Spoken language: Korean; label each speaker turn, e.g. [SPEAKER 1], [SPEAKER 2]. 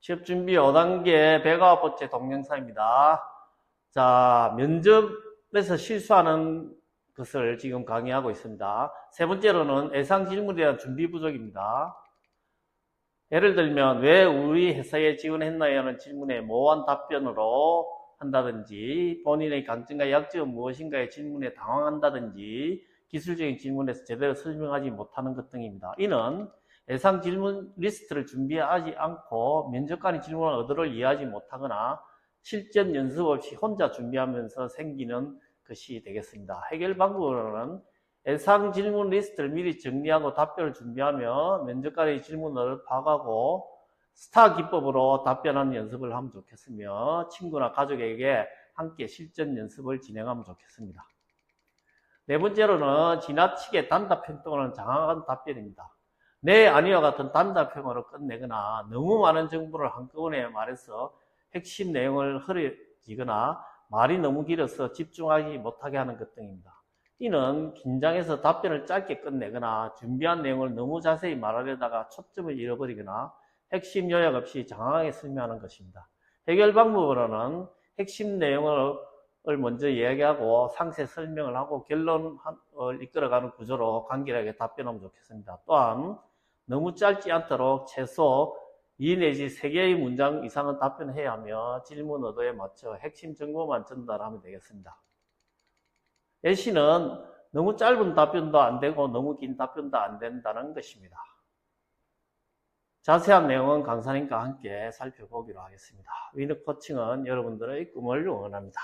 [SPEAKER 1] 취업 준비 5단계 109번째 동영상입니다. 자, 면접에서 실수하는 것을 지금 강의하고 있습니다. 세 번째로는 예상 질문에 대한 준비 부족입니다. 예를 들면, 왜 우리 회사에 지원했나요? 하는 질문에 모호한 답변으로 한다든지, 본인의 강점과 약점은 무엇인가의 질문에 당황한다든지, 기술적인 질문에서 제대로 설명하지 못하는 것 등입니다. 이는 예상 질문 리스트를 준비하지 않고 면접관의 질문을 의도를 이해하지 못하거나 실전 연습 없이 혼자 준비하면서 생기는 것이 되겠습니다. 해결 방법으로는 예상 질문 리스트를 미리 정리하고 답변을 준비하며 면접관의 질문을 파악하고 스타 기법으로 답변하는 연습을 하면 좋겠으며 친구나 가족에게 함께 실전 연습을 진행하면 좋겠습니다. 네 번째로는 지나치게 단답형 또는 장황한 답변입니다. 네, 아니와 같은 단답형으로 끝내거나 너무 많은 정보를 한꺼번에 말해서 핵심 내용을 흐려지거나 말이 너무 길어서 집중하지 못하게 하는 것 등입니다. 이는 긴장해서 답변을 짧게 끝내거나 준비한 내용을 너무 자세히 말하려다가 초점을 잃어버리거나 핵심 요약 없이 장황하게 설명하는 것입니다. 해결 방법으로는 핵심 내용을 먼저 이야기하고 상세 설명을 하고 결론을 이끌어가는 구조로 간결하게 답변하면 좋겠습니다. 또한 너무 짧지 않도록 최소 2 내지 3개의 문장 이상은 답변해야 하며 질문 의도에 맞춰 핵심 정보만 전달하면 되겠습니다. 예시는 너무 짧은 답변도 안 되고 너무 긴 답변도 안 된다는 것입니다. 자세한 내용은 강사님과 함께 살펴보기로 하겠습니다. 위너 코칭은 여러분들의 꿈을 응원합니다.